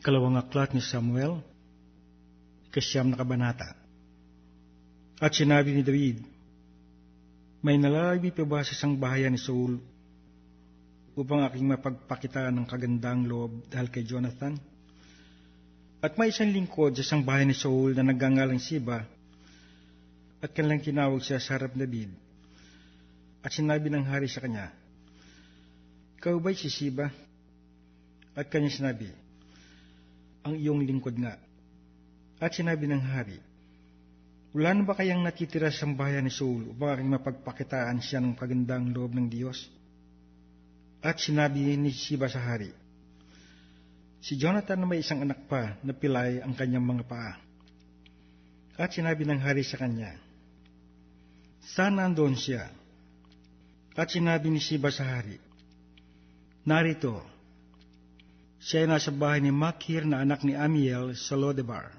Kalawang aklat ni Samuel, ikasyam na kabanata. At sinabi ni David, May nalalabi pa ba sa isang bahayan ni Saul upang aking mapagpakitaan ng kagandang loob dahil kay Jonathan? At may isang lingkod sa isang bahay ni Saul na nagangalang Siba at kanilang tinawag siya sa harap David. At sinabi ng hari sa kanya, Ikaw ba'y si Siba? At kanya sinabi, Ang iyong lingkod nga. At sinabi ng hari, Wala na ba kayang natitira sa bayan ni Saul upang mapagpakitaan siya ng kagandang loob ng Diyos? At sinabi ni Siba sa hari, Si Jonathan na may isang anak pa na pilay ang kanyang mga paa. At sinabi ng hari sa kanya, Sana andon siya. At sinabi ni Siba sa hari, Narito, siya ay nasa bahay ni Makir na anak ni Amiel sa Lodebar.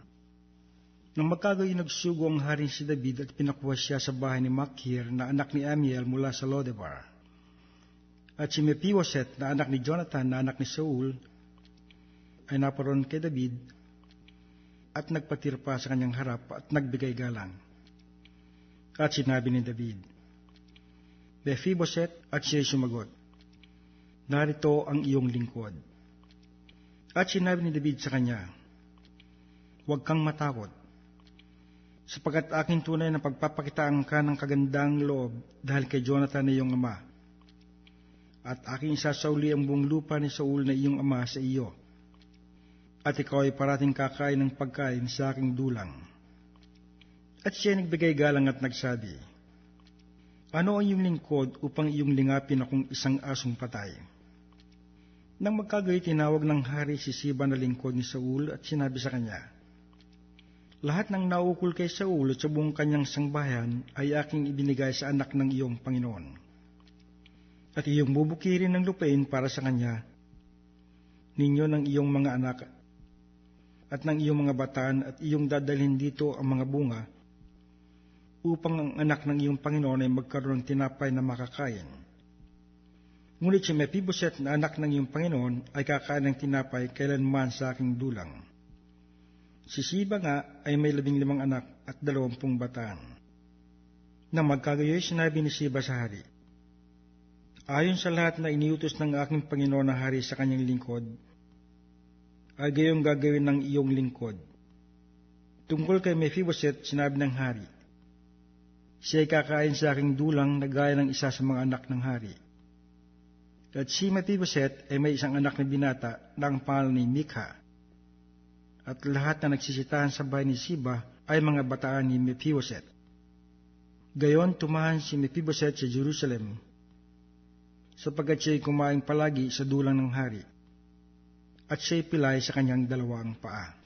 Nang magkagayon nagsugo ang hari si David at pinakuha siya sa bahay ni Makir na anak ni Amiel mula sa Lodebar. At si Mephiboset na anak ni Jonathan na anak ni Saul ay naparoon kay David at nagpatirpa sa kanyang harap at nagbigay galang. At sinabi ni David, Mephiboset at siya'y sumagot, Narito ang iyong lingkod. At sinabi ni David sa kanya, Huwag kang matakot, sapagat aking tunay na pagpapakitaan ka ng kagandang loob dahil kay Jonathan na iyong ama. At aking isasauli ang buong lupa ni Saul na iyong ama sa iyo. At ikaw ay parating kakain ng pagkain sa aking dulang. At siya nagbigay galang at nagsabi, Ano ang iyong lingkod upang iyong lingapin akong isang asong patay? Nang magkagay, tinawag ng hari si Siba na lingkod ni Saul at sinabi sa kanya, Lahat ng naukol kay Saul at sa buong kanyang sangbayan ay aking ibinigay sa anak ng iyong Panginoon. At iyong bubukirin ng lupain para sa kanya, ninyo ng iyong mga anak at ng iyong mga bataan at iyong dadalhin dito ang mga bunga upang ang anak ng iyong Panginoon ay magkaroon ng tinapay na makakain. Ngunit si Mephiboset na anak ng iyong Panginoon ay kakain ng tinapay kailanman sa aking dulang. Si Siba nga ay may labing limang anak at dalawampung bataan. Nang magkagayoy sinabi ni Siba sa hari, Ayon sa lahat na iniutos ng aking Panginoon na hari sa kanyang lingkod, ay gayong gagawin ng iyong lingkod. Tungkol kay Mephiboset, sinabi ng hari, siya ay kakain sa aking dulang na gaya ng isa sa mga anak ng hari. At si Mephiboset ay may isang anak na binata na ang pangalan ni Mikha. At lahat na nagsisitahan sa bahay ni Siba ay mga bataan ni Mephiboset. Gayon tumahan si Mephiboset sa Jerusalem sapagkat siya'y kumain palagi sa dulang ng hari at siya'y pilay sa kanyang dalawang paa.